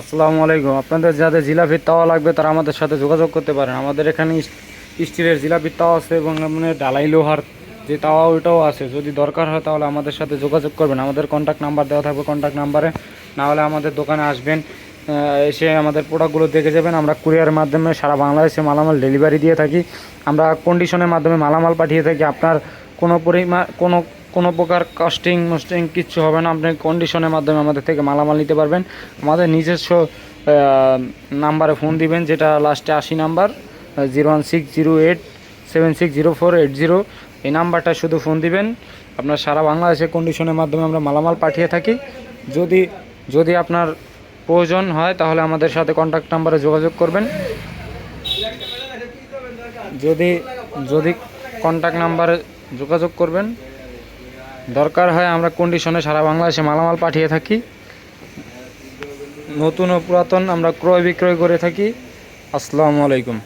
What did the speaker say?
আসসালামু আলাইকুম। আপনাদের যাদের জিলাপির তাওয়া লাগবে তারা আমাদের সাথে যোগাযোগ করতে পারেন। আমাদের এখানে স্টিলের জিলাপির তাওয়া আছে এবং মানে ডালাই লোহার যে তাওয়া, ওইটাও আছে। যদি দরকার হয় তাহলে আমাদের সাথে যোগাযোগ করবেন। আমাদের কন্ট্যাক্ট নাম্বার দেওয়া থাকবে কন্ট্যাক্ট নাম্বারে না হলে আমাদের দোকানে আসবেন এসে আমাদের প্রোডাক্টগুলো দেখে যাবেন। আমরা কুরিয়ারের মাধ্যমে সারা বাংলাদেশে মালামাল ডেলিভারি দিয়ে থাকি। আমরা কন্ডিশনের মাধ্যমে মালামাল পাঠিয়ে থাকি। আপনার কোনো পরিমাণ কোনো কোনো প্রকার কাস্টিং মস্টিং কিচ্ছু হবে না। আপনি কন্ডিশনের মাধ্যমে আমাদের থেকে মালামাল নিতে পারবেন। আমাদের নিজস্ব নাম্বারে ফোন দিবেন, যেটা লাস্টে আশি number zero one six zero eight seven six zero four eight zero এই নাম্বারটা শুধু ফোন দিবেন। আপনার সারা বাংলাদেশে কন্ডিশনের মাধ্যমে আমরা মালামাল পাঠিয়ে থাকি। যদি যদি আপনার প্রয়োজন হয়, তাহলে আমাদের সাথে কন্ট্যাক্ট নাম্বারে যোগাযোগ করবেন। যদি যদি কন্ট্যাক্ট নাম্বারে যোগাযোগ করবেন দরকার হয় আমরা কন্ডিশনে সারা বাংলাদেশে মালামাল পাঠিয়ে থাকি। নতুন ও পুরাতন আমরা ক্রয় বিক্রয় করে থাকি। আসসালামু আলাইকুম।